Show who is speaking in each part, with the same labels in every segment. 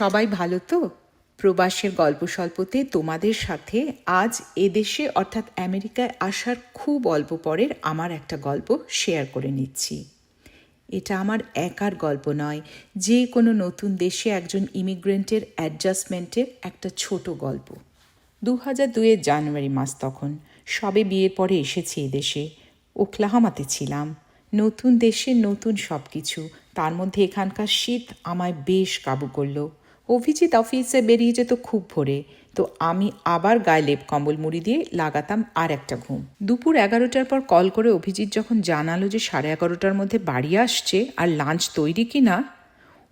Speaker 1: সবাই ভালো তো? প্রবাসের গল্প স্বল্পতে তোমাদের সাথে আজ এদেশে অর্থাৎ আমেরিকায় আসার খুব অল্প পরের আমার একটা গল্প শেয়ার করে নিচ্ছি। এটা আমার একার গল্প নয়, যে কোনো নতুন দেশে একজন ইমিগ্রেন্টের অ্যাডজাস্টমেন্টের একটা ছোট গল্প। দু হাজার দুয়ের জানুয়ারি মাস তখন, সবে বিয়ের পরে এসেছি এদেশে ওকলাহামাতে ছিলাম। নতুন দেশে নতুন সব কিছু তার মধ্যে এখানকার শীত আমায় বেশ কাবু করল। অভিজিৎ অফিসে বেরিয়ে যেত খুব ভোরে। তো আমি আবার গায়ে লেপ কম্বল মুড়ি দিয়ে লাগাতাম আর একটা ঘুম। দুপুর এগারোটার পর কল করে অভিজিৎ যখন জানালো যে সাড়ে এগারোটার মধ্যে বাড়ি আসছে আর লাঞ্চ তৈরি কি না,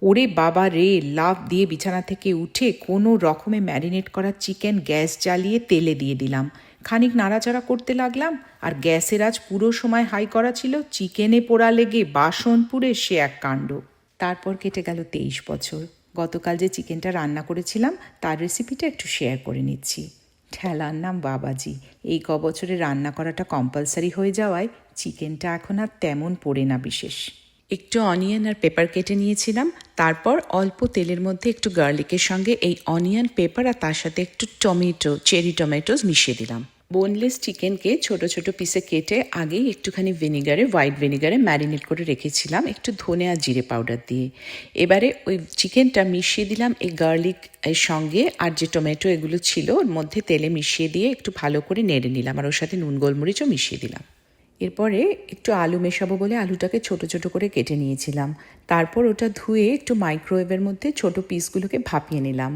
Speaker 1: ওরে বাবা রে লাভ দিয়ে বিছানা থেকে উঠে কোনো রকমে ম্যারিনেট করা চিকেন গ্যাস জ্বালিয়ে তেলে দিয়ে দিলাম। খানিক নাড়াচাড়া করতে লাগলাম আর গ্যাসের আজ পুরো সময় হাই করা ছিল, চিকেনে পোড়া লেগে বাসন পুড়ে সে এক কাণ্ড। তারপর কেটে গেল তেইশ বছর। গতকাল যে চিকেনটা রান্না করেছিলাম, তার রেসিপিটা একটু শেয়ার করে নিচ্ছি। ঠেলার নাম বাবাজি। এই ক বছরে রান্না করাটা কম্পালসারি হয়ে যাওয়ায় চিকেনটা এখন আর তেমন পড়ে না বিশেষ। একটু অনিয়ন আর পেপার কেটে নিয়েছিলাম, তারপর অল্প তেলের মধ্যে একটু গার্লিকের সঙ্গে এই অনিয়ন পেপার আর তার সাথে একটু টমেটো চেরি টমেটোস মিশিয়ে দিলাম। বোনলেস চিকেনকে ছোট ছোট পিসে কেটে আগেই একটুখানি ভিনিগারে হোয়াইট ভিনিগারে ম্যারিনেট করে রেখেছিলাম একটু ধনে আর জিরে পাউডার দিয়ে। এবারে ওই চিকেনটা মিশিয়ে দিলাম এই গার্লিক এর সঙ্গে আর যে টমেটো এগুলো ছিল ওর মধ্যে তেলে মিশিয়ে দিয়ে একটু ভালো করে নেড়ে নিলাম আর ওর সাথে নুন গোলমরিচও মিশিয়ে দিলাম। এরপরে একটু আলু মেশাবো বলে আলুটাকে ছোট ছোট করে কেটে নিয়েছিলাম। তারপর ওটা ধুয়ে একটু মাইক্রোওয়েভের মধ্যে ছোট পিসগুলোকে ভাপিয়ে নিলাম।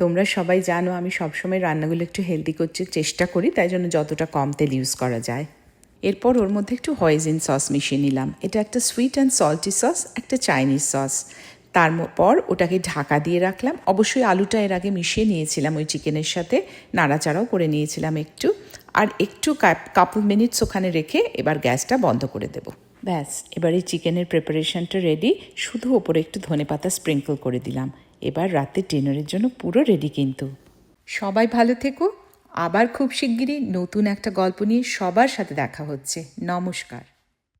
Speaker 1: তোমরা সবাই জানো আমি সবসময় রান্নাগুলো একটু হেলদি করতে চেষ্টা করি, তাই জন্য যতটা কম তেল ইউজ করা যায়। এরপর ওর মধ্যে একটু হয়েজিন সস মিশিয়ে নিলাম। এটা একটা সুইট অ্যান্ড সল্টি সস একটা চাইনিজ সস তারপর ওটাকে ঢাকা দিয়ে রাখলাম। অবশ্যই আলুটা এর আগে মিশিয়ে নিয়েছিলাম ওই চিকেনের সাথে, নাড়াচাড়াও করে নিয়েছিলাম একটু। আর একটু কাপল মিনিটস ওখানে রেখে এবার গ্যাসটা বন্ধ করে দেব। ব্যাস, এবার এই চিকেনের প্রিপারেশনটা রেডি শুধু ওপরে একটু ধনে পাতা স্প্রিঙ্কল করে দিলাম। এবার রাতে ডিনারের জন্য পুরো রেডি কিন্তু। সবাই ভালো থেকো। আবার খুব শিগগিরই নতুন একটা গল্প নিয়ে সবার সাথে দেখা হচ্ছে। নমস্কার।